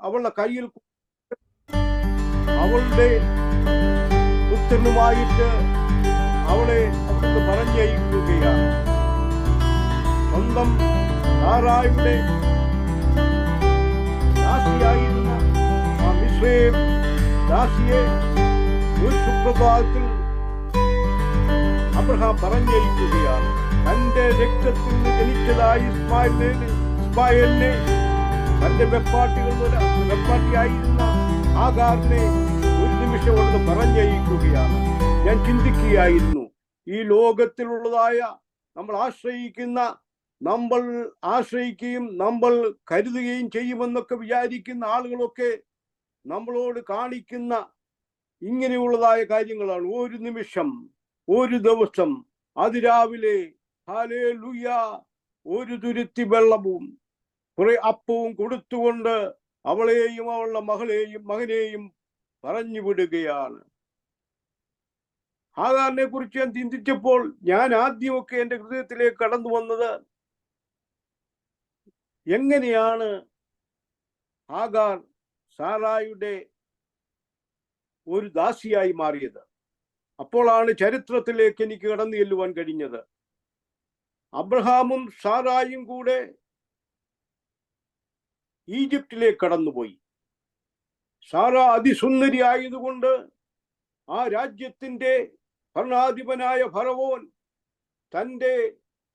അവളുടെ കയ്യിൽ അവളുടെ പുത്രനുമായിട്ട് അവളെ അവിടുന്ന് പറഞ്ഞയക്കുകയാണ്. സ്വന്തം സാറായുടെ ദാസിയായിരുന്ന ആ മിശ്രയും ദാസിയെ ഒരു സുപ്രഭാതത്തിൽ അബ്രഹാം പറഞ്ഞയക്കുകയാണ്. തന്റെ രക്തത്തിൽ നിന്ന് ജനിച്ചതായി ഇസ്മായിലിനെ ഇസ്മായിലിനെ തന്റെ വെപ്പാട്ടികൾ വെപ്പാട്ടിയായിരുന്ന ആകാറിനെ ഒരു നിമിഷം കൊണ്ട് പറഞ്ഞയക്കുകയാണ്. ഞാൻ ചിന്തിക്കുകയായിരുന്നു ഈ ലോകത്തിലുള്ളതായ നമ്മൾ ആശ്രയിക്കുന്ന നമ്മൾ ആശ്രയിക്കുകയും നമ്മൾ കരുതുകയും ചെയ്യുമെന്നൊക്കെ വിചാരിക്കുന്ന ആളുകളൊക്കെ നമ്മളോട് കാണിക്കുന്ന ഇങ്ങനെയുള്ളതായ കാര്യങ്ങളാണ്. ഒരു നിമിഷം ഒരു ദിവസം അതിരാവിലെ ഹാലേ ലുയ ഒരു തുരുത്തി വെള്ളവും കുറെ അപ്പവും കൊടുത്തുകൊണ്ട് അവളെയും അവളുടെ മകളെയും മകനെയും പറഞ്ഞു വിടുകയാണ്. ആധാറിനെ കുറിച്ച് ഞാൻ ചിന്തിച്ചപ്പോൾ ഞാൻ ആദ്യമൊക്കെ എന്റെ ഹൃദയത്തിലേക്ക് കടന്നു വന്നത് എങ്ങനെയാണ് ആകാർ സാറായുടെ ഒരു ദാസിയായി മാറിയത്? അപ്പോഴാണ് ചരിത്രത്തിലേക്ക് എനിക്ക് കടന്നു ചെല്ലുവാൻ കഴിഞ്ഞത്. അബ്രഹാമും സാറായും കൂടെ ഈജിപ്തിലേക്ക് കടന്നുപോയി. സാറ അതിസുന്ദരി ആയതുകൊണ്ട് ആ രാജ്യത്തിന്റെ ഭരണാധിപനായ ഫറവോൻ തന്റെ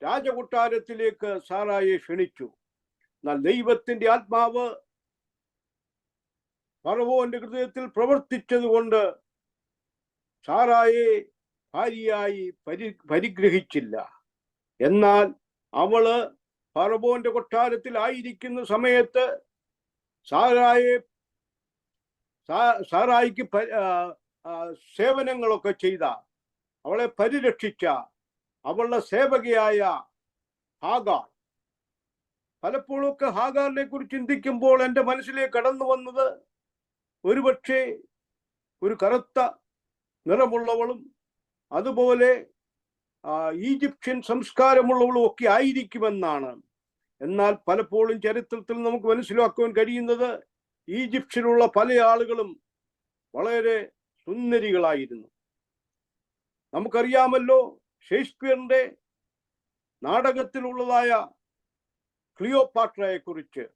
രാജകൊട്ടാരത്തിലേക്ക് സാറായെ ക്ഷണിച്ചു. എന്നാൽ ദൈവത്തിന്റെ ആത്മാവ് ഫറവോന്റെ ഹൃദയത്തിൽ പ്രവർത്തിച്ചതുകൊണ്ട് സാറായെ ഭാര്യയായി പരി പരിഗ്രഹിച്ചില്ല. എന്നാൽ അവൾ ഫറവോന്റെ കൊട്ടാരത്തിൽ ആയിരിക്കുന്ന സമയത്ത് സാറായെ സാറായിക്ക് സേവനങ്ങളൊക്കെ ചെയ്ത അവളെ പരിരക്ഷിച്ച അവളുടെ സേവകയായ ഹാഗാർ പലപ്പോഴൊക്കെ ഹാഗാറിനെ കുറിച്ച് ചിന്തിക്കുമ്പോൾ എന്റെ മനസ്സിലേക്ക് കടന്നു വന്നത് ഒരുപക്ഷെ ഒരു കറുത്ത നിറമുള്ളവളും അതുപോലെ ഈജിപ്ഷ്യൻ സംസ്കാരമുള്ളവളും ഒക്കെ ആയിരിക്കുമെന്നാണ്. എന്നാൽ പലപ്പോഴും ചരിത്രത്തിൽ നമുക്ക് മനസ്സിലാക്കുവാൻ കഴിയുന്നത് ഈജിപ്ഷ്യനുള്ള പല ആളുകളും വളരെ സുന്ദരികളായിരുന്നു. നമുക്കറിയാമല്ലോ ഷേക്സ്പിയറിന്റെ നാടകത്തിലുള്ളതായ ക്ലിയോപാട്രയെ കുറിച്ച്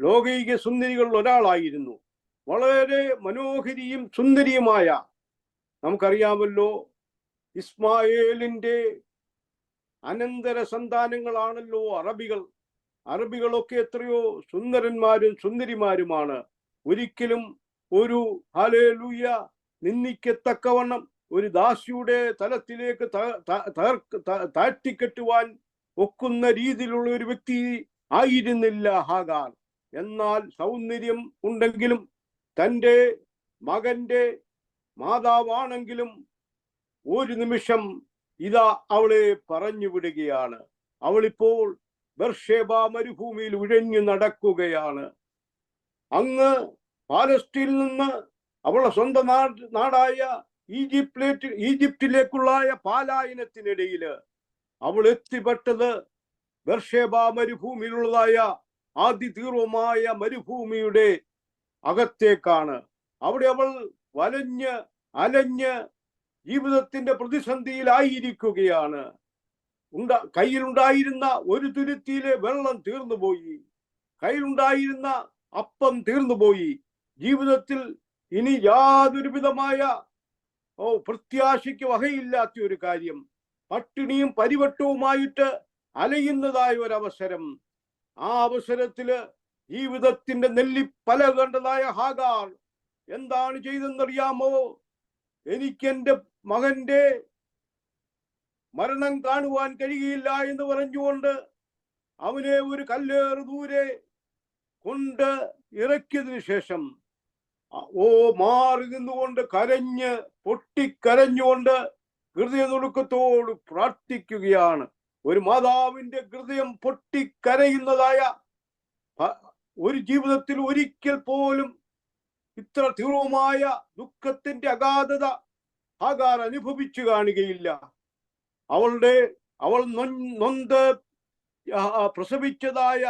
ലോകൈക സുന്ദരികളിൽ ഒരാളായിരുന്നു. വളരെ മനോഹരിയും സുന്ദരിയുമായ നമുക്കറിയാമല്ലോ ഇസ്മായേലിന്റെ അനന്തര സന്താനങ്ങളാണല്ലോ അറബികൾ. അറബികളൊക്കെ എത്രയോ സുന്ദരന്മാരും സുന്ദരിമാരുമാണ്. ഒരിക്കലും ഒരു ഹാലേലൂയ നിന്ദിക്കത്തക്കവണ്ണം ഒരു ദാസിയുടെ തലത്തിലേക്ക് താഴ്ത്തിക്കെട്ടുവാൻ ഒക്കുന്ന രീതിയിലുള്ള ഒരു വ്യക്തി ആയിരുന്നില്ല ഹാഗാർ. എന്നാൽ സൗന്ദര്യം ഉണ്ടെങ്കിലും തന്റെ മകന്റെ മാതാവാണെങ്കിലും ഒരു നിമിഷം ഇതാ അവളെ പറഞ്ഞു വിടുകയാണ്. അവളിപ്പോൾ ബർഷേബ മരുഭൂമിയിൽ ഉഴഞ്ഞു നടക്കുകയാണ്. അങ്ങ് പാലസ്തീനിൽ നിന്ന് അവളുടെ സ്വന്തം നാട് നാടായ ഈജിപ്തിലേക്ക് ഈജിപ്തിലേക്കുള്ളായ പാലായനത്തിനിടയിൽ അവൾ എത്തിപ്പെട്ടത് ബർഷേബ മരുഭൂമിയിലുള്ളതായ ആദിതീർവമായ മരുഭൂമിയുടെ അകത്തേക്കാണ്. അവിടെ അവൾ വലഞ്ഞ് അലഞ്ഞ് ജീവിതത്തിന്റെ പ്രതിസന്ധിയിലായിരിക്കുകയാണ്. ഉണ്ട കയ്യിലുണ്ടായിരുന്ന ഒരു തുരുത്തിയിലെ വെള്ളം തീർന്നുപോയി. കയ്യിലുണ്ടായിരുന്ന അപ്പം തീർന്നുപോയി. ജീവിതത്തിൽ ഇനി യാതൊരു വിധമായ ഓ പ്രത്യാശയ്ക്ക് വകയില്ലാത്ത ഒരു കാര്യം. പട്ടിണിയും പരിവട്ടവുമായിട്ട് അലയുന്നതായ ഒരവസരം. ആ അവസരത്തിൽ ജീവിതത്തിന്റെ നെല്ലിപ്പല കണ്ടതായ ഹാഗാർ എന്താണ് ചെയ്തെന്നറിയാമോ എനിക്ക് എന്റെ മകന്റെ മരണം കാണുവാൻ കഴിയില്ല എന്ന് പറഞ്ഞുകൊണ്ട് അവനെ ഒരു കല്ലേറ് ദൂരെ കൊണ്ട് ഇറക്കിയതിനു ശേഷം ഓ മാറി നിന്നുകൊണ്ട് കരഞ്ഞ് പൊട്ടിക്കരഞ്ഞുകൊണ്ട് ഹൃദയ നുറുക്കത്തോട് പ്രാർത്ഥിക്കുകയാണ്. ഒരു മാതാവിന്റെ ഹൃദയം പൊട്ടിക്കരയുന്നതായ ഒരു ജീവിതത്തിൽ ഒരിക്കൽ പോലും ഇത്ര തീവ്രമായ ദുഃഖത്തിന്റെ അഗാധത ഹാഗാർ അനുഭവിച്ചു കാണുകയില്ല. അവളുടെ അവൾ നൊന്ത് പ്രസവിച്ചതായ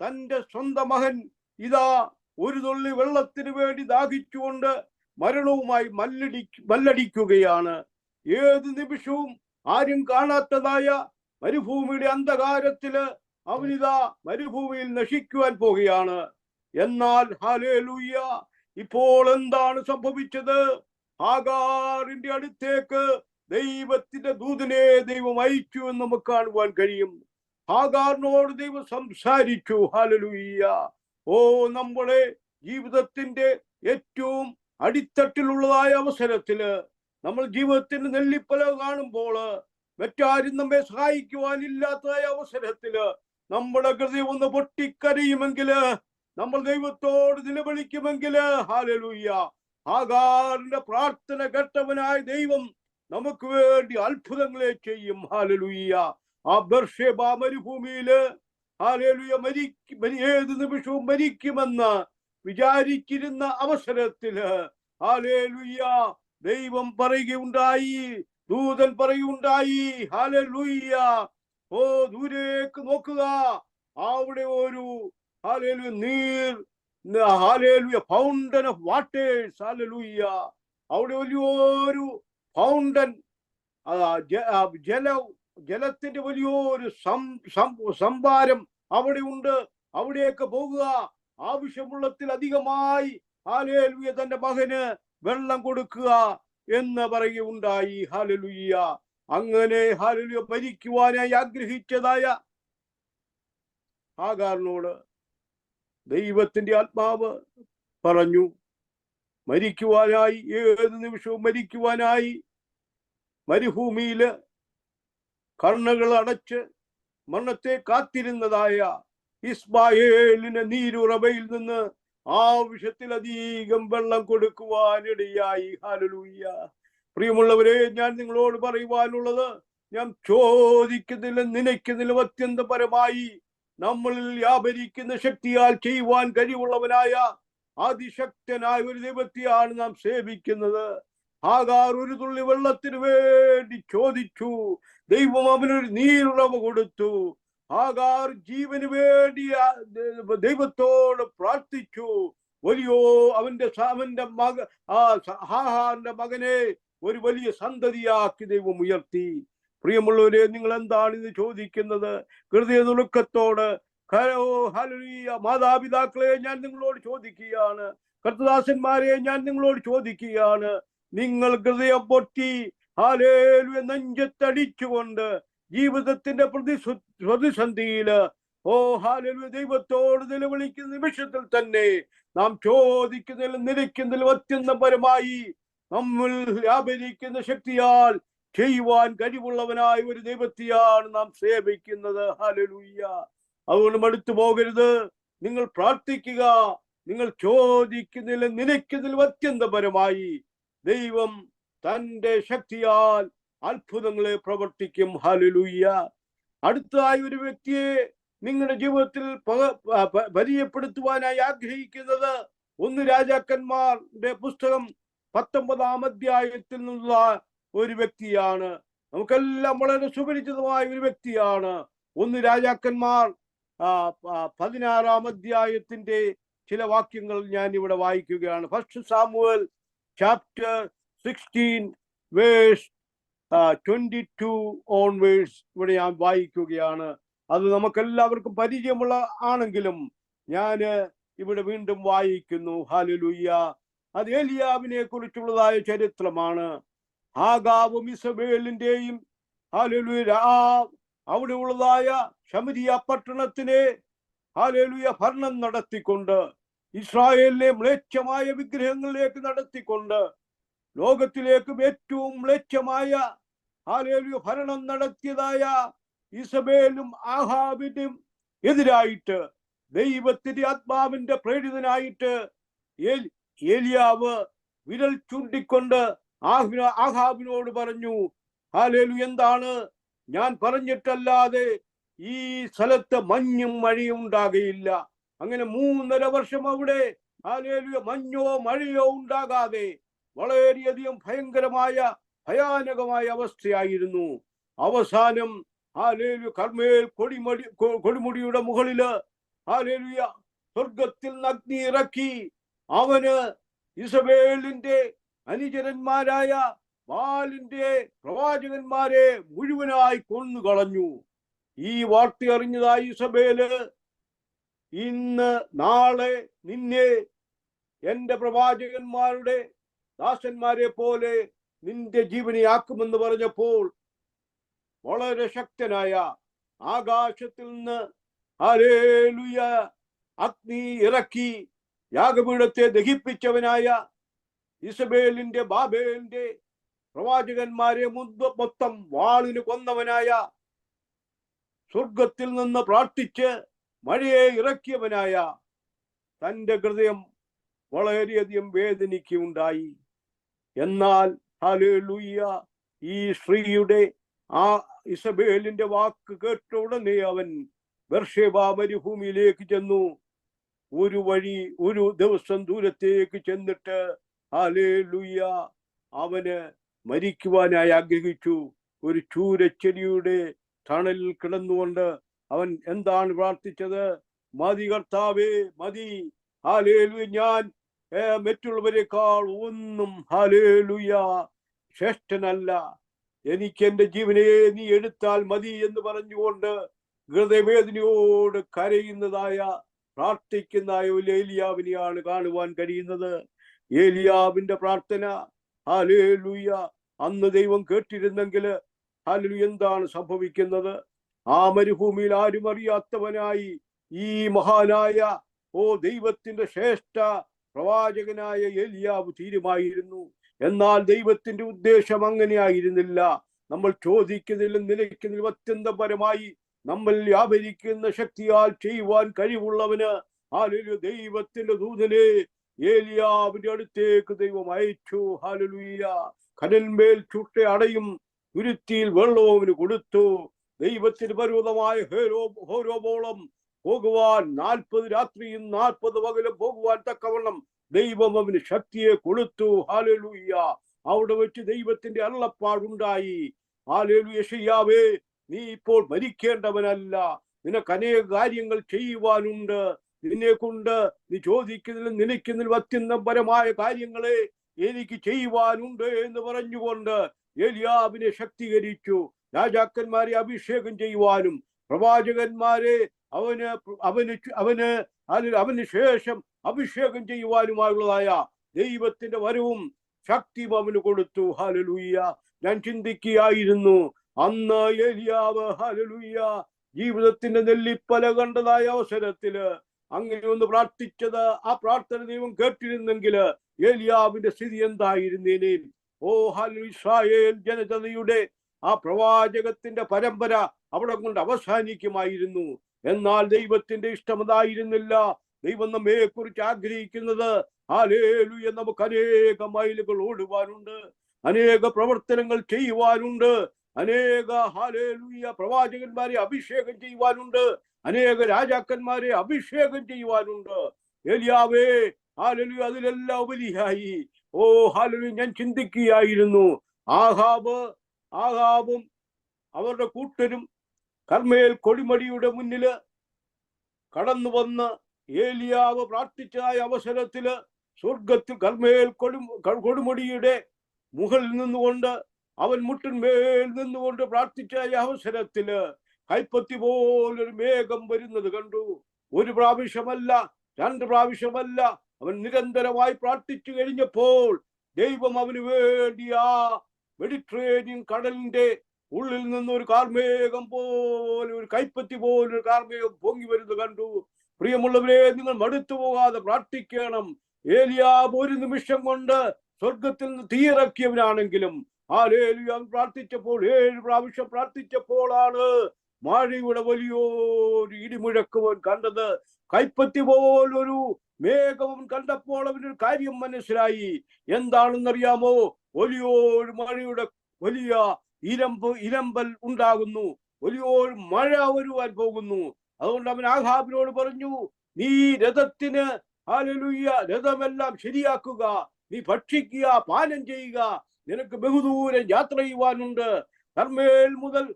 തന്റെ സ്വന്തം മകൻ ഇതാ ഒരു തുള്ളി വെള്ളത്തിന് വേണ്ടി ദാഹിച്ചുകൊണ്ട് മരണവുമായി മല്ലടി മല്ലടിക്കുകയാണ്. ഏത് നിമിഷവും ആരും കാണാത്തതായ മരുഭൂമിയുടെ അന്ധകാരത്തിൽ അവനിതാ മരുഭൂമിയിൽ നശിക്കുവാൻ പോവുകയാണ്. എന്നാൽ ഹാലേലൂയ്യ ഇപ്പോൾ എന്താണ് സംഭവിച്ചത്? ആകാറിന്റെ അടുത്തേക്ക് ദൈവത്തിന്റെ ദൂതനെ ദൈവം അയച്ചു എന്ന് നമുക്ക് കാണുവാൻ കഴിയും. ആകാറിനോട് ദൈവം സംസാരിച്ചു ഹാലലൂയ്യ ഓ നമ്മുടെ ജീവിതത്തിന്റെ ഏറ്റവും അടിത്തട്ടിലുള്ളതായ അവസരത്തിൽ നമ്മൾ ജീവിതത്തിന്റെ നെല്ലിപ്പല കാണുമ്പോൾ മറ്റാരും നമ്മെ സഹായിക്കുവാനില്ലാത്തതായ അവസരത്തിൽ നമ്മുടെ ഹൃദയം ഒന്ന് പൊട്ടിക്കരയുമെങ്കിൽ നമ്മൾ ദൈവത്തോട് നിലവിളിക്കുമെങ്കിൽ ഹാലലൂയ്യ ആകാറിന്റെ പ്രാർത്ഥന കേട്ടവനായ ദൈവം നമുക്ക് വേണ്ടി അത്ഭുതങ്ങളെ ചെയ്യും. ഹാലലുയ്യ ആ ബർഷേബ മരുഭൂമിയിൽ ഹാലലുയ മരി ഏത് നിമിഷവും മരിക്കുമെന്ന് വിചാരിച്ചിരുന്ന അവസരത്തിൽ ഹാലേലുയ്യ ദൈവം പറയുകയുണ്ടായി ദൂതൻ പറയുണ്ടായി ഹാലലുയ്യ ഓ ദൂരേക്ക് നോക്കുക. അവിടെ ഒരു ഹാലേലു നീർ ഹാലേലുയ ഫൗണ്ടൻ ഓഫ് വാട്ടേഴ്സ് ഹാലലുയ്യ അവിടെ വലിയൊരു ഫൗണ്ടൻ ജല ജലത്തിന്റെ വലിയൊരു സംഭാരം അവിടെ ഉണ്ട്. അവിടെയൊക്കെ പോകുക. ആവശ്യമുള്ളത്തിൽ അധികമായി ഹാലേലുയ തന്റെ മകന് വെള്ളം കൊടുക്കുക എന്ന് പറയുകയുണ്ടായി. ഹാലലുയ്യ അങ്ങനെ ഹാലലുയ ഭരിക്കുവാനായി ആഗ്രഹിച്ചതായ ആകാറിനോട് ദൈവത്തിന്റെ ആത്മാവ് പറഞ്ഞു മരിക്കുവാനായി ഏത് നിമിഷവും മരിക്കുവാനായി മരുഭൂമിയിൽ കർണകൾ അടച്ച് മരണത്തെ കാത്തിരുന്നതായ ഇസ്മായേലിന് നീരുറവയിൽ നിന്ന് ആവശ്യത്തിൽ അധികം വെള്ളം കൊടുക്കുവാനിടയായി. ഹാലലൂയ്യ പ്രിയമുള്ളവരെ ഞാൻ നിങ്ങളോട് പറയുവാനുള്ളത് ഞാൻ ചോദിക്കുന്നതിലും നനയ്ക്കുന്നതിലും അത്യന്തപരമായി നമ്മളിൽ വ്യാപരിക്കുന്ന ശക്തിയാൽ ചെയ്യുവാൻ കഴിവുള്ളവനായ അതിശക്തനായ ഒരു ദൈവത്തെയാണ് നാം സേവിക്കുന്നത്. ആകാർ ഒരു തുള്ളി വെള്ളത്തിന് വേണ്ടി ചോദിച്ചു. ദൈവം അവനൊരു നീരുറവ കൊടുത്തു. ആകാർ ജീവന് വേണ്ടി ദൈവത്തോട് പ്രാർത്ഥിച്ചു. വലിയോ അവന്റെ അവന്റെ മക ആ ഹാഹാറിന്റെ മകനെ ഒരു വലിയ സന്തതിയാക്കി ദൈവം ഉയർത്തി. പ്രിയമുള്ളവരെ നിങ്ങൾ എന്താണ് ഇത് ചോദിക്കുന്നത് ഹൃദയ നുറുക്കത്തോട് മാതാപിതാക്കളെ ഞാൻ നിങ്ങളോട് ചോദിക്കുകയാണ്. കർത്തദാസന്മാരെ ഞാൻ നിങ്ങളോട് ചോദിക്കുകയാണ്. നിങ്ങൾ ഹൃദയം പൊട്ടി ഹാലേലു നെഞ്ചത്തടിച്ചുകൊണ്ട് ജീവിതത്തിന്റെ പ്രതി പ്രതിസന്ധിയിൽ ഓ ഹാലലു ദൈവത്തോട് നിലവിളിക്കുന്ന നിമിഷത്തിൽ തന്നെ നാം ചോദിക്കുന്നതിൽ നിരക്കുന്നതിൽ അത്യന്തപരമായി നമ്മൾ വ്യാപരിക്കുന്ന ശക്തിയാൽ ചെയ്യുവാൻ കഴിവുള്ളവനായ ഒരു ദൈവത്തെയാണ് നാം സേവിക്കുന്നത്. ഹലലുയ്യ അതുകൊണ്ട് മടുത്തു പോകരുത്. നിങ്ങൾ പ്രാർത്ഥിക്കുക. നിങ്ങൾ ചോദിക്കുന്നതിൽ നിലയ്ക്കുന്നതിലും അത്യന്തപരമായി. ദൈവം തന്റെ ശക്തിയാൽ അത്ഭുതങ്ങളെ പ്രവർത്തിക്കും. ഹലലുയ്യ അടുത്തതായി ഒരു വ്യക്തിയെ നിങ്ങളുടെ ജീവിതത്തിൽ പരിചയപ്പെടുത്തുവാനായി ആഗ്രഹിക്കുന്നത് ഒന്ന് രാജാക്കന്മാരുടെ പുസ്തകം പത്തൊമ്പതാം അധ്യായത്തിൽ നിന്നുള്ള ഒരു വ്യക്തിയാണ്. നമുക്കെല്ലാം വളരെ സുപരിചിതമായ ഒരു വ്യക്തിയാണ്. ഒന്ന് രാജാക്കന്മാർ. പതിനാറാം അധ്യായത്തിന്റെ ചില വാക്യങ്ങൾ ഞാൻ ഇവിടെ വായിക്കുകയാണ്. First Samuel chapter sixteen verse twenty two onwards ഇവിടെ ഞാൻ വായിക്കുകയാണ്. അത് നമുക്കെല്ലാവർക്കും പരിചയമുള്ള ആണെങ്കിലും ഞാൻ ഇവിടെ വീണ്ടും വായിക്കുന്നു. ഹാലുലുയ്യ അത് ഏലിയാവിനെ കുറിച്ചുള്ളതായ ചരിത്രമാണ്. ആഗാവും ഇസബേലിന്റെയും അവിടെ ഉള്ളതായ ശമരിയ പട്ടണത്തിനെ ഹാലേലുയ ഭരണം നടത്തിക്കൊണ്ട് ഇസ്രായേലിനെ മ്ലേച്ഛമായ വിഗ്രഹങ്ങളിലേക്ക് നടത്തിക്കൊണ്ട് ലോകത്തിലേക്കും ഏറ്റവും മ്ലേച്ഛമായ ഹാലേലുയ ഭരണം നടത്തിയതായ ഇസബേലും ആഹാബിനും എതിരായിട്ട് ദൈവത്തിന്റെ ആത്മാവിന്റെ പ്രേരിതനായിട്ട് ഏലിയാവ് വിരൽ ചൂണ്ടിക്കൊണ്ട് ആഹാബിനോട് പറഞ്ഞു ഹാലേലു എന്താണ്? ഞാൻ പറഞ്ഞിട്ടല്ലാതെ ഈ സ്ഥലത്ത് മഞ്ഞും മഴയും ഉണ്ടാകുകയില്ല അങ്ങനെ മൂന്നര വർഷം അവിടെ ഹാലേലു മഞ്ഞോ മഴയോ ഉണ്ടാകാതെ വളരെയധികം ഭയങ്കരമായ ഭയാനകമായ അവസ്ഥയായിരുന്നു. അവസാനം ഹാലേലു കർമ്മേൽ കൊടിമടി കൊടിമുടിയുടെ മുകളിൽ ഹാലേലുയ സ്വർഗത്തിൽ അഗ്നി ഇറക്കി. അവന് ഇസബേലിന്റെ അനുചരന്മാരായ ബാലിന്റെ പ്രവാചകന്മാരെ മുഴുവനായി കൊന്നു കളഞ്ഞു ഈ വാർത്ത അറിഞ്ഞതായി ഇസബേൽ ഇന്ന് നാളെ നിന്നെ എന്റെ പ്രവാചകന്മാരുടെ ദാസന്മാരെ പോലെ നിന്റെ ജീവനെയാക്കുമെന്ന് പറഞ്ഞപ്പോൾ വളരെ ശക്തനായ ആകാശത്തിൽ നിന്ന് അരേലുയ അഗ്നി ഇറക്കി യാഗപീഠത്തെ ദഹിപ്പിച്ചവനായ ഇസബേലിന്റെ ബാബേലിന്റെ പ്രവാചകന്മാരെ മുൻപ് മൊത്തം വാളിന് കൊന്നവനായ സ്വർഗത്തിൽ നിന്ന് പ്രാർത്ഥിച്ച് മഴയെ ഇറക്കിയവനായ തന്റെ ഹൃദയം വളരെയധികം വേദനിക്കുണ്ടായി എന്നാൽ ഹല്ലേലൂയ ഈ സ്ത്രീയുടെ ആ ഇസബേലിന്റെ വാക്ക് കേട്ട ഉടനെ അവൻ ബർഷേബ മരുഭൂമിയിലേക്ക് ചെന്നു. ഒരു വഴി ഒരു ദിവസം ദൂരത്തേക്ക് ചെന്നിട്ട് ഹല്ലേലൂയ. അവന് മരിക്കുവാനായി ആഗ്രഹിച്ചു. ഒരു ചൂരച്ചെടിയുടെ തണലിൽ കിടന്നുകൊണ്ട് അവൻ എന്താണ് പ്രാർത്ഥിച്ചത്? മതി കർത്താവേ മതി. ഹാലേലു ഞാൻ മറ്റുള്ളവരെക്കാൾ ഒന്നും ഹാലേലുയ ശ്രേഷ്ഠനല്ല. എനിക്ക് എന്റെ ജീവനെ നീ എടുത്താൽ മതി എന്ന് പറഞ്ഞുകൊണ്ട് ഹൃദയവേദനയോട് കരയുന്നതായ പ്രാർത്ഥിക്കുന്നതായ ഒരു ഏലിയാവിനെയാണ് കാണുവാൻ കഴിയുന്നത്. ഏലിയാവിന്റെ പ്രാർത്ഥന. ഹാലേലുയ അന്ന് ദൈവം കേട്ടിരുന്നെങ്കിൽ ഹാലു എന്താണ് സംഭവിക്കുന്നത്? ആ മരുഭൂമിയിൽ ആരും അറിയാത്തവനായി ഈ മഹാനായ ഓ ദൈവത്തിന്റെ ശ്രേഷ്ഠ പ്രവാചകനായ ഏലിയാവ് തീരുമായിരുന്നു. എന്നാൽ ദൈവത്തിന്റെ ഉദ്ദേശം അങ്ങനെയായിരുന്നില്ല. നമ്മൾ ചോദിക്കുന്നതിലും നിലയ്ക്കുന്നതിലും അത്യന്തപരമായി നമ്മൾ വ്യാപരിക്കുന്ന ശക്തിയാൽ ചെയ്യുവാൻ കഴിവുള്ളവന് ആലൊരു ദൈവത്തിന്റെ ദൂതനെ ഏലിയാവിന്റെ അടുത്തേക്ക് ദൈവം അയച്ചു. ഹാലലുയ്യ കനൽമേൽ ചുട്ട അടയും തുരുത്തിയിൽ വെള്ളവും കൊടുത്തു. ദൈവത്തിന് പർവതമായ ഹേരോ ഹോരോബോളം പോകുവാൻ നാൽപ്പത് രാത്രിയും നാൽപ്പത് പകലും പോകുവാൻ തക്കവണ്ണം ദൈവം അവന് ശക്തിയെ കൊടുത്തു. ഹാലലുയ്യ അവിടെ വെച്ച് ദൈവത്തിന്റെ അള്ളപ്പാടുണ്ടായി ഹാലലൂയ നീ ഇപ്പോൾ മരിക്കേണ്ടവനല്ല. നിനക്ക് അനേക കാര്യങ്ങൾ ചെയ്യുവാനുണ്ട്. നിന്നെ കൊണ്ട് നീ ചോദിക്കുന്നതിൽ നിനക്കുന്നതിലും അത്യന്തപരമായ കാര്യങ്ങളെ എനിക്ക് ചെയ്യുവാനുണ്ട് എന്ന് പറഞ്ഞുകൊണ്ട് എലിയാവിനെ ശക്തീകരിച്ചു. രാജാക്കന്മാരെ അഭിഷേകം ചെയ്യുവാനും പ്രവാചകന്മാരെ അവന് അവന് അവന് അതിൽ അവന് ശേഷം അഭിഷേകം ചെയ്യുവാനുമായുള്ളതായ ദൈവത്തിന്റെ വരവും ശക്തിയും അവന് കൊടുത്തു. ഹലലുയ്യ ഞാൻ ചിന്തിക്കുകയായിരുന്നു. അന്ന് ഏലിയാവ് ഹലലുയ്യ ജീവിതത്തിന്റെ നെല്ലിപ്പല കണ്ടതായ അവസരത്തിൽ അങ്ങനെ ഒന്ന് പ്രാർത്ഥിച്ചത്. ആ പ്രാർത്ഥന ദൈവം കേട്ടിരുന്നെങ്കിൽ ഏലിയാവിന്റെ സ്ഥിതി എന്തായിരുന്നേനെ? ഓ ഇസ്രായേൽ ജനതയുടെ ആ പ്രവാചകത്തിന്റെ പരമ്പര അവിടെ കൊണ്ട് അവസാനിക്കുമായിരുന്നു. എന്നാൽ ദൈവത്തിന്റെ ഇഷ്ടമതായിരുന്നില്ല ദൈവം നമ്മെ കുറിച്ച് ആഗ്രഹിക്കുന്നത് ഹാലേലുയ നമുക്ക് അനേക മൈലുകൾ ഓടുവാനുണ്ട്. അനേക പ്രവർത്തനങ്ങൾ ചെയ്യുവാനുണ്ട്. അനേക ഹാലേലുയ പ്രവാചകന്മാരെ അഭിഷേകം ചെയ്യുവാനുണ്ട്. അനേക രാജാക്കന്മാരെ അഭിഷേകം ചെയ്യുവാനുണ്ട്. എലിയാവേ ഹാലലു അതിലെല്ലാം ഉപരിയായി. ഓ ഹാലലു ഞാൻ ചിന്തിക്കുകയായിരുന്നു. ആഹാബ് ആഹാബും അവരുടെ കൂട്ടരും കർമ്മേൽ കൊടിമടിയുടെ മുന്നിൽ കടന്നു വന്ന് ഏലിയാവ് പ്രാർത്ഥിച്ചായ അവസരത്തിൽ സ്വർഗത്തിൽ കർമ്മേൽ കൊടു കൊടുമുടിയുടെ മുകളിൽ നിന്നുകൊണ്ട് അവൻ മുട്ടിന്മേൽ നിന്നുകൊണ്ട് പ്രാർത്ഥിച്ചായ അവസരത്തിൽ കൈപ്പത്തി പോലൊരു മേഘം വരുന്നത് കണ്ടു. ഒരു പ്രാവശ്യമല്ല രണ്ട് പ്രാവശ്യമല്ല. അവൻ നിരന്തരമായി പ്രാർത്ഥിച്ചു കഴിഞ്ഞപ്പോൾ ദൈവം അവന് വേണ്ടി ആ മെഡിറ്ററേനിയൻ കടലിന്റെ ഉള്ളിൽ നിന്ന് ഒരു കാർമേഘം പോലെ ഒരു കൈപ്പത്തി പോലെ ഒരു കാർമേഘം പൊങ്ങി വരുന്നത് കണ്ടു. പ്രിയമുള്ളവരെ നിങ്ങൾ മടുത്തു പോകാതെ പ്രാർത്ഥിക്കണം. ഏലിയാബ് ഒരു നിമിഷം കൊണ്ട് സ്വർഗത്തിൽ നിന്ന് തീയിറക്കിയവനാണെങ്കിലും ആ ലേലിയാബ് പ്രാർത്ഥിച്ചപ്പോൾ ഏഴ് പ്രാവശ്യം പ്രാർത്ഥിച്ചപ്പോഴാണ് മഴയുടെ വലിയൊരു ഇടിമുഴക്കവൻ കണ്ടത്. കൈപ്പത്തി പോലൊരു മേഘവും കണ്ടപ്പോൾ അവനൊരു കാര്യം മനസ്സിലായി. എന്താണെന്നറിയാമോ? വലിയൊരു മഴയുടെ വലിയ ഇരമ്പ് ഇരമ്പൽ ഉണ്ടാകുന്നു. വലിയൊരു മഴ വരുവാൻ പോകുന്നു. അതുകൊണ്ട് അവൻ ആഹാബിനോട് പറഞ്ഞു നീ രഥത്തിന് ഹാലലുയ്യ രഥമെല്ലാം ശരിയാക്കുക. നീ ഭക്ഷിക്കുക പാനം ചെയ്യുക. നിനക്ക് ബഹുദൂരം യാത്ര ചെയ്യുവാനുണ്ട്. കർമ്മേൽ മുതൽ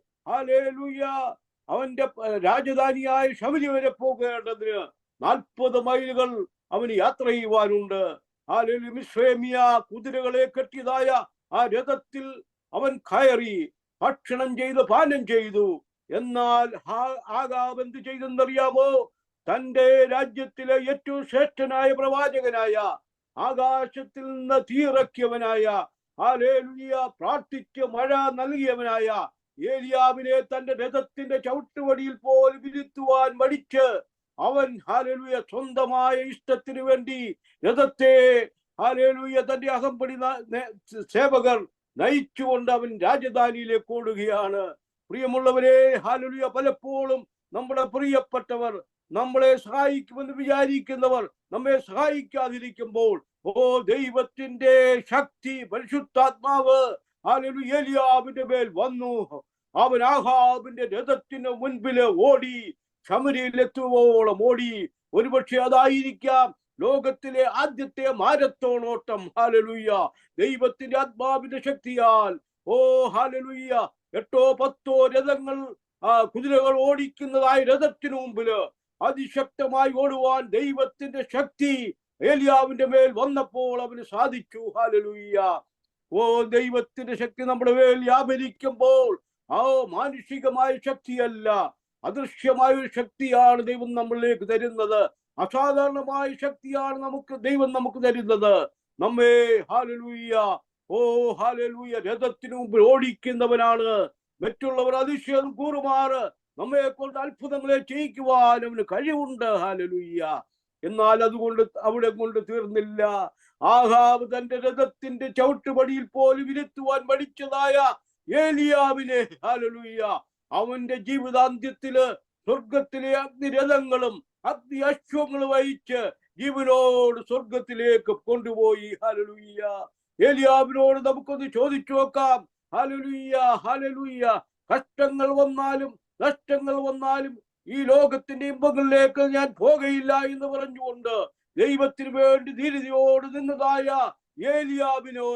അവന്റെ രാജധാനിയായ ശബരി വരെ പോകേണ്ടതിന് നാൽപ്പത് മൈലുകൾ അവന് യാത്ര ചെയ്യുവാനുണ്ട്. ഹാലേലു മിശ്രേമിയ കുതിരകളെ കെട്ടിയതായ ആ രഥത്തിൽ അവൻ കയറി ഭക്ഷണം ചെയ്ത് പാനം ചെയ്തു. എന്നാൽ ആകാബ് എന്ത് ചെയ്തെന്നറിയാമോ? തന്റെ രാജ്യത്തിലെ ഏറ്റവും ശ്രേഷ്ഠനായ പ്രവാചകനായ ആകാശത്തിൽ നിന്ന് തീറക്കിയവനായ ആ ലേലുയ പ്രാർത്ഥിച്ച് മഴ നൽകിയവനായ ഏലിയാവിനെ തന്റെ രഥത്തിന്റെ ചവിട്ടുവടിയിൽ പോലും ഇരുത്തുവാൻ മടിച്ച് അവൻ ഹാലേലുയ സ്വന്തമായ ഇഷ്ടത്തിനു വേണ്ടി രഥത്തെ ഹാലേലുയ തന്റെ അകമ്പടി സേവകർ നയിച്ചുകൊണ്ട് അവൻ രാജധാനിയിലേക്ക് ഓടുകയാണ്. പ്രിയമുള്ളവരെ ഹാലുലിയ പലപ്പോഴും നമ്മുടെ പ്രിയപ്പെട്ടവർ നമ്മളെ സഹായിക്കുമെന്ന് വിചാരിക്കുന്നവർ നമ്മെ സഹായിക്കാതിരിക്കുമ്പോൾ ഓ ദൈവത്തിന്റെ ശക്തി പരിശുദ്ധാത്മാവ് ഏലിയാവിന്റെ മേൽ വന്നു. അവൻ ആഹാബിന്റെ രഥത്തിന് മുൻപിൽ ഓടി ശമരിയിലെത്തുവോളം ഓടി. ഒരുപക്ഷെ അതായിരിക്കാം ലോകത്തിലെ ആദ്യത്തെ മാരത്തോൺ ഓട്ടം ഹാലലുയ്യ ദൈവത്തിന്റെ ആത്മാവിന്റെ ശക്തിയാൽ. ഓ ഹാലലുയ്യ എട്ടോ പത്തോ രഥങ്ങൾ കുതിരകൾ ഓടിക്കുന്നതായി രഥത്തിനു മുമ്പിൽ അതിശക്തമായി ഓടുവാൻ ദൈവത്തിന്റെ ശക്തി ഏലിയാവിന്റെ മേൽ വന്നപ്പോൾ അവന് സാധിച്ചു. ഹാലലുയ്യ ഓ ദൈവത്തിന്റെ ശക്തി നമ്മുടെ മേൽ വ്യാപരിക്കുമ്പോൾ ആ മാനുഷികമായ ശക്തിയല്ല അദൃശ്യമായ ഒരു ശക്തിയാണ് ദൈവം നമ്മളിലേക്ക് തരുന്നത്. അസാധാരണമായ ശക്തിയാണ് നമുക്ക് ദൈവം നമുക്ക് തരുന്നത്. നമ്മെ ഹാലലൂയ ഓ ഹാലലൂയ രഥത്തിനു മുമ്പിൽ ഓടിക്കുന്നവനാണ്. മറ്റുള്ളവർ അതിശയം കൂറുമാറ്. നമ്മെ കൊണ്ട് അത്ഭുതങ്ങളെ ചെയ്യിക്കുവാൻ അവന് കഴിവുണ്ട്. ഹാലലൂയ്യ. എന്നാൽ അതുകൊണ്ട് അവിടെ കൊണ്ട് തീർന്നില്ല. ആഹാബ് തന്റെ രഥത്തിന്റെ ചവിട്ടുപടിയിൽ പോലും ഇരുത്തുവാൻ മടിച്ചതായ ഏലിയാവിനെ ഹാലലുയ്യ അവന്റെ ജീവിതാന്ത്യത്തിൽ സ്വർഗത്തിലെ അഗ്നിരഥങ്ങളും അഗ്നി അശ്വങ്ങളും വഹിച്ച് ജീവനോട് സ്വർഗത്തിലേക്ക് കൊണ്ടുപോയി. ഹാലലുയ്യ ഏലിയാവിനോട് നമുക്കൊന്ന് ചോദിച്ചു നോക്കാം. ഹാലലുയ്യ ഹാലലുയ്യ കഷ്ടങ്ങൾ വന്നാലും നഷ്ടങ്ങൾ വന്നാലും ഈ ലോകത്തിന്റെ ഇമ്പങ്ങളിലേക്ക് ഞാൻ പോകയില്ല എന്ന് പറഞ്ഞുകൊണ്ട് ദൈവത്തിന് വേണ്ടി ധീരതയോട് നിന്നതായ ഏലിയാവിനോ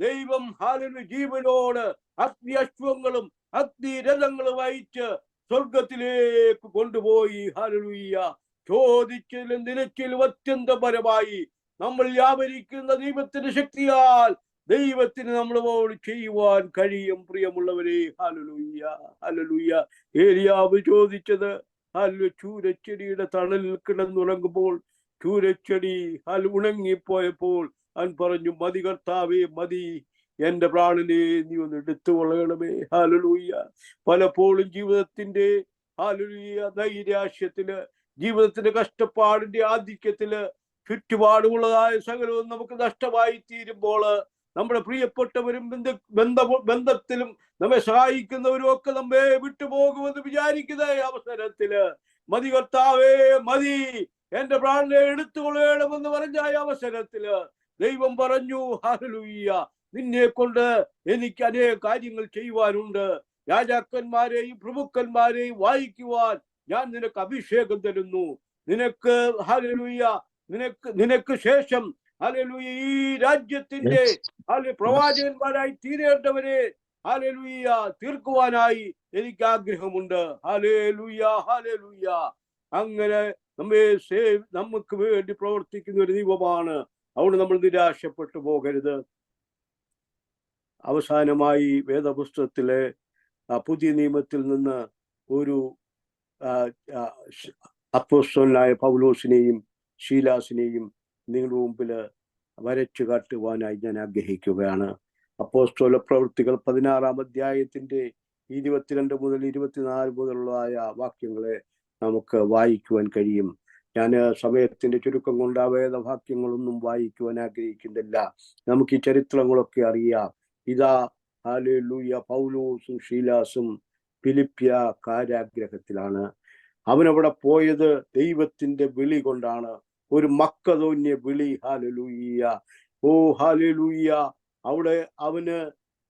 ദൈവം ഹാലിന് ജീവനോട് അഗ്നി അശ്വങ്ങളും അഗ്നി രഥങ്ങളും അയച്ച് സ്വർഗത്തിലേക്ക് കൊണ്ടുപോയി. ഹാലലുയ്യ ചോദിച്ചതിലും നിലച്ചിലും അത്യന്തപരമായി നമ്മൾ വ്യാപരിക്കുന്ന ദൈവത്തിന്റെ ശക്തിയാൽ ദൈവത്തിന് നമ്മളോട് ചെയ്യുവാൻ കഴിയും പ്രിയമുള്ളവരെ. ഹലലുയ്യ ഹലലുയ്യ ഏലിയാവ് ചോദിച്ചത് ഹലു ചൂരച്ചെടിയുടെ തണലിൽ കിടന്നുറങ്ങുമ്പോൾ ചൂരച്ചെടി ഹൽ ഉണങ്ങിപ്പോയപ്പോൾ അവൻ പറഞ്ഞു മതി കർത്താവേ മതി. എന്റെ പ്രാണനെ നീ ഒന്ന് എടുത്തു കൊള്ളണമേ. ഹാലുലൂയ്യ പലപ്പോഴും ജീവിതത്തിന്റെ ഹാലുലൂയ്യ നൈരാശ്യത്തിൽ ജീവിതത്തിന്റെ കഷ്ടപ്പാടിന്റെ ആധിക്യത്തിൽ ചുറ്റുപാടുമുള്ളതായ സകലവും നമുക്ക് നഷ്ടമായി തീരുമ്പോൾ നമ്മുടെ പ്രിയപ്പെട്ടവരും ബന്ധ ബന്ധ ബന്ധത്തിലും നമ്മെ സഹായിക്കുന്നവരും ഒക്കെ നമ്മെ വിട്ടുപോകുമെന്ന് വിചാരിക്കുന്ന അവസരത്തിൽ മതി കർത്താവേ മതി. എന്റെ പ്രാണനെ എടുത്തുകൊള്ളണമെന്ന് പറഞ്ഞ അവസരത്തിൽ ദൈവം പറഞ്ഞു ഹാലലൂയ്യ നിന്നെ കൊണ്ട് എനിക്ക് അനേക കാര്യങ്ങൾ ചെയ്യുവാനുണ്ട്. രാജാക്കന്മാരെയും പ്രഭുക്കന്മാരെയും വായിക്കുവാൻ ഞാൻ നിനക്ക് അഭിഷേകം തരുന്നു. നിനക്ക് ഹാലലൂയ്യ നിനക്ക് നിനക്ക് ശേഷം ഹാലലൂയ ഈ രാജ്യത്തിന്റെ അല്ലെ പ്രവാചകന്മാരായി തീരേണ്ടവരെ ഹാലലൂയ തീർക്കുവാനായി എനിക്ക് ആഗ്രഹമുണ്ട് ഹാലേലൂയ ഹാലേലൂയ അങ്ങനെ നമ്മെ സേവ് നമുക്ക് വേണ്ടി പ്രവർത്തിക്കുന്ന ഒരു ദൈവമാണ്. അവിടെ നമ്മൾ നിരാശപ്പെട്ടു പോകരുത്. അവസാനമായി വേദപുസ്തകത്തിലെ പുതിയ നിയമത്തിൽ നിന്ന് ഒരു അപ്പോസ്തലനായ പൗലോസിനെയും ശീലാസിനെയും നിങ്ങളുടെ മുമ്പിൽ വരച്ചു കാട്ടുവാനായി ഞാൻ ആഗ്രഹിക്കുകയാണ്. അപ്പോസ്തോല പ്രവൃത്തികൾ പതിനാറാം അധ്യായത്തിന്റെ ഇരുപത്തിരണ്ട് മുതൽ ഇരുപത്തിനാല് മുതലുള്ളതായ വാക്യങ്ങളെ നമുക്ക് വായിക്കുവാൻ കഴിയും. ഞാൻ സമയത്തിന്റെ ചുരുക്കം കൊണ്ട് ആ വേദവാക്യങ്ങളൊന്നും വായിക്കുവാൻ ആഗ്രഹിക്കുന്നില്ല. നമുക്ക് ഈ ചരിത്രങ്ങളൊക്കെ അറിയാം. ഇതാ ഹാലൂയ പൗലൂസും ഷീലാസും ഫിലിപ്പിയ കാരാഗ്രഹത്തിലാണ്. അവനവിടെ പോയത് ദൈവത്തിന്റെ വിളി കൊണ്ടാണ്. ഒരു മക്കതോന്യ വിളി. ഹാലലൂയ്യ ഓ ഹാലലൂയ്യ അവിടെ അവന്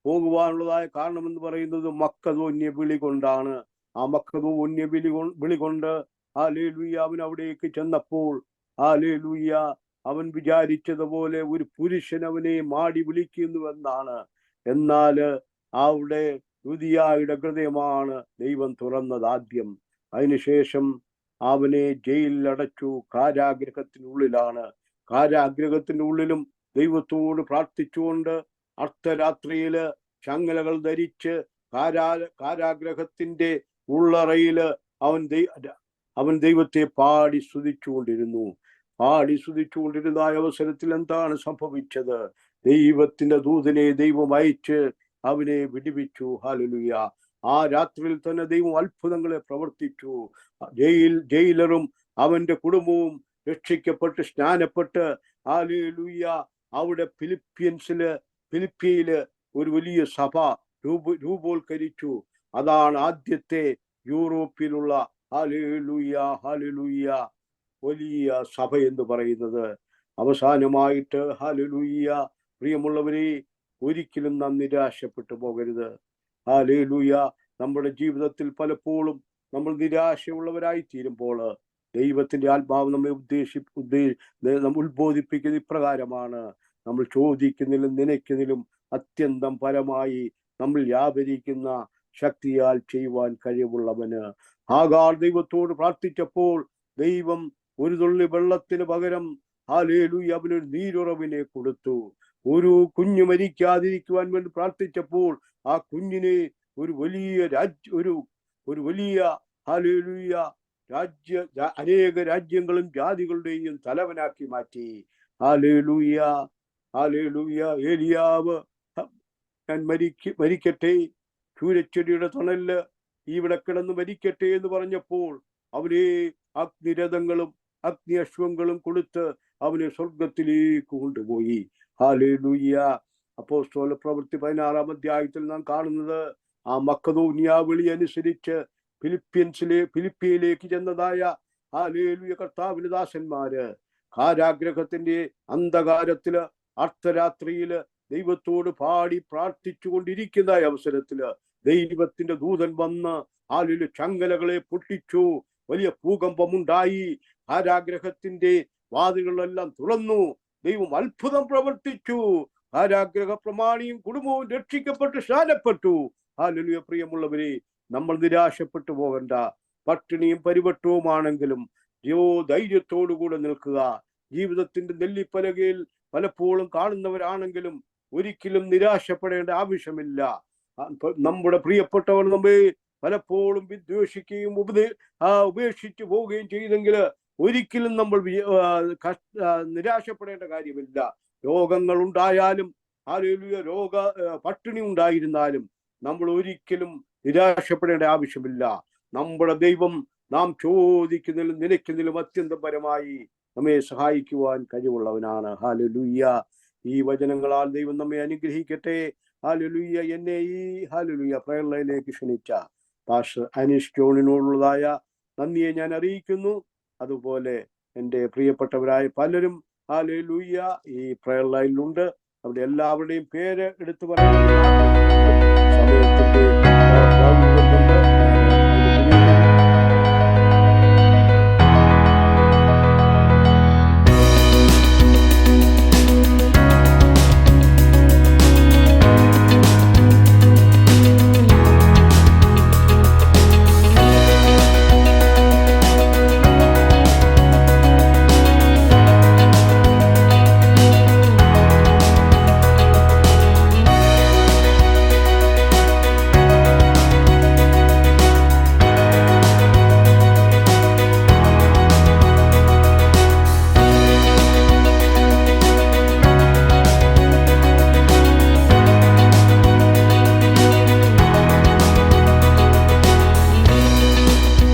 പോകുവാനുള്ളതായ കാരണമെന്ന് പറയുന്നത് മക്കതോന്യ വിളി കൊണ്ടാണ്. ആ മക്കതോന്യ വിളി വിളി കൊണ്ട് ആ ലേലുയ്യ അവൻ അവിടേക്ക് ചെന്നപ്പോൾ ആ ലേലുയ്യ അവൻ വിചാരിച്ചതുപോലെ ഒരു പുരുഷൻ അവനെ മാടി വിളിക്കുന്നു എന്നാണ് എന്നാൽ അവിടെ യുതിയായുടെ ഹൃദയമാണ് ദൈവം തുറന്നത് ആദ്യം. അതിനുശേഷം അവനെ ജയിലിൽ അടച്ചു കാരാഗ്രഹത്തിനുള്ളിലാണ്. കാരാഗ്രഹത്തിനുള്ളിലും ദൈവത്തോട് പ്രാർത്ഥിച്ചുകൊണ്ട് അർദ്ധരാത്രിയിൽ ചങ്ങലകൾ ധരിച്ച് കാരാ കാരാഗ്രഹത്തിന്റെ ഉള്ളറയിൽ അവൻ അവൻ ദൈവത്തെ പാടി സ്തുതിച്ചുകൊണ്ടിരുന്നു. പാടി സ്തുതിച്ചുകൊണ്ടിരുന്ന അവസരത്തിൽ എന്താണ് സംഭവിച്ചത്? ദൈവത്തിന്റെ ദൂതനെ ദൈവം അയച്ച് അവനെ വിടിവിച്ചു. ഹാലലുയ ആ രാത്രിയിൽ തന്നെ ദൈവം അത്ഭുതങ്ങളെ പ്രവർത്തിച്ചു. ജയിൽ ജയിലറും അവന്റെ കുടുംബവും രക്ഷിക്കപ്പെട്ട് സ്നാനപ്പെട്ട് ഹാലലുയ അവിടെ ഫിലിപ്പീൻസിൽ ഫിലിപ്പിയിൽ ഒരു വലിയ സഭ രൂപ രൂപോത്കരിച്ചു അതാണ് ആദ്യത്തെ യൂറോപ്പിലുള്ള ഹാലലുയ ഹാലലുയ വലിയ സഭ എന്ന് പറയുന്നത്. അവസാനമായിട്ട് ഹാലലുയ്യ പ്രിയമുള്ളവരെ ഒരിക്കലും നാം നിരാശപ്പെട്ടു പോകരുത്. ഹാലേലൂയ നമ്മുടെ ജീവിതത്തിൽ പലപ്പോഴും നമ്മൾ നിരാശയുള്ളവരായി തീരുമ്പോൾ ദൈവത്തിന്റെ ആത്മാവ് നമ്മെ ഉദ്ദേശി ഉദ്ദേശ ഉത്ബോധിപ്പിക്കുന്ന ഇപ്രകാരമാണ്. നമ്മൾ ചോദിക്കുന്നതിലും നനയ്ക്കുന്നതിലും അത്യന്തം പരമായി നമ്മൾ വ്യാപരിക്കുന്ന ശക്തിയാൽ ചെയ്യുവാൻ കഴിവുള്ളവന്. ആകാർ ദൈവത്തോട് പ്രാർത്ഥിച്ചപ്പോൾ ദൈവം ഒരു തുള്ളി വെള്ളത്തിന് പകരം ഹാലേലൂയ അവനൊരു നീരുറവിനെ കൊടുത്തു. ഒരു കുഞ്ഞു മരിക്കാതിരിക്കുവാൻ വേണ്ടി പ്രാർത്ഥിച്ചപ്പോൾ ആ കുഞ്ഞിനെ ഒരു വലിയ രാജ്യ ഒരു ഒരു വലിയ ഹാലുലിയ രാജ്യ അനേക രാജ്യങ്ങളും ജാതികളുടെയും തലവനാക്കി മാറ്റി. ഹാലുലൂയ ഹാലുലൂയ ഏലിയാവ് ഞാൻ മരിക്ക മരിക്കട്ടെ. ചൂരച്ചെടിയുടെ തണൽ ഇവിടെ കിടന്ന് മരിക്കട്ടെ എന്ന് പറഞ്ഞപ്പോൾ അവനെ അഗ്നിരഥങ്ങളും അഗ്നി അശ്വങ്ങളും കൊടുത്ത് അവനെ സ്വർഗത്തിലേക്ക് കൊണ്ടുപോയി. ഹാലേലൂയ അപ്പോസ്തോല പ്രവൃത്തി പതിനാറാം അധ്യായത്തിൽ നാം കാണുന്നത് ആ മക്കതോന്യ വിളി അനുസരിച്ച് ഫിലിപ്പീൻസിലെ ഫിലിപ്പിയിലേക്ക് ചെന്നതായ ആ കർത്താവിന് ദാസന്മാര് കാരാഗ്രഹത്തിന്റെ അന്ധകാരത്തിൽ അർദ്ധരാത്രിയിൽ ദൈവത്തോട് പാടി പ്രാർത്ഥിച്ചു കൊണ്ടിരിക്കുന്ന അവസരത്തിൽ ദൈവത്തിന്റെ ദൂതൻ വന്ന് ആലിൽ ചങ്ങലകളെ പൊട്ടിച്ചു വലിയ ഭൂകമ്പമുണ്ടായി കാരാഗ്രഹത്തിന്റെ വാതിലുകളെല്ലാം തുറന്നു ദൈവം അത്ഭുതം പ്രവർത്തിച്ചു. കാരാഗ്രഹ പ്രമാണിയും കുടുംബവും രക്ഷിക്കപ്പെട്ട് ശാലപ്പെട്ടു. ഹാലലുയ പ്രിയമുള്ളവരെ നമ്മൾ നിരാശപ്പെട്ടു പോകണ്ട. പട്ടിണിയും പരിവട്ടവുമാണെങ്കിലും യോ ധൈര്യത്തോടുകൂടെ നിൽക്കുക. ജീവിതത്തിന്റെ നെല്ലിപ്പലകയിൽ പലപ്പോഴും കാണുന്നവരാണെങ്കിലും ഒരിക്കലും നിരാശപ്പെടേണ്ട ആവശ്യമില്ല. നമ്മുടെ പ്രിയപ്പെട്ടവർ നമ്മെ പലപ്പോഴും വിദ്വേഷിക്കുകയും ഉപദേ ഉപേക്ഷിച്ചു പോവുകയും ചെയ്തെങ്കിൽ ഒരിക്കലും നമ്മൾ നിരാശപ്പെടേണ്ട കാര്യമില്ല. രോഗങ്ങൾ ഉണ്ടായാലും ആരോഗ്യ രോഗ പട്ടിണി ഉണ്ടായിരുന്നാലും നമ്മൾ ഒരിക്കലും നിരാശപ്പെടേണ്ട ആവശ്യമില്ല. നമ്മുടെ ദൈവം നാം ചോദിക്കുന്നതിലും നിലയ്ക്കുന്നതിലും അത്യന്തം പരമായി നമ്മെ സഹായിക്കുവാൻ കഴിവുള്ളവനാണ്. ഹാലലുയ്യ ഈ വചനങ്ങളാൽ ദൈവം നമ്മെ അനുഗ്രഹിക്കട്ടെ. ഹാലലുയ്യ എന്നെ ഈ ഹാലലുയ്യ പ്രേരണയിലേക്ക് ക്ഷണിച്ച പാഷ അനീഷ് ജോണിനോടുള്ളതായ നന്ദിയെ ഞാൻ അറിയിക്കുന്നു. അതുപോലെ എന്റെ പ്രിയപ്പെട്ടവരായ പലരും ഹാലലുയ്യ ഈ പ്രയർ ലൈനിലുണ്ട് അവിടെ എല്ലാവരുടെയും പേര് എടുത്തു പറയാൻ സമയത്തിന്റെ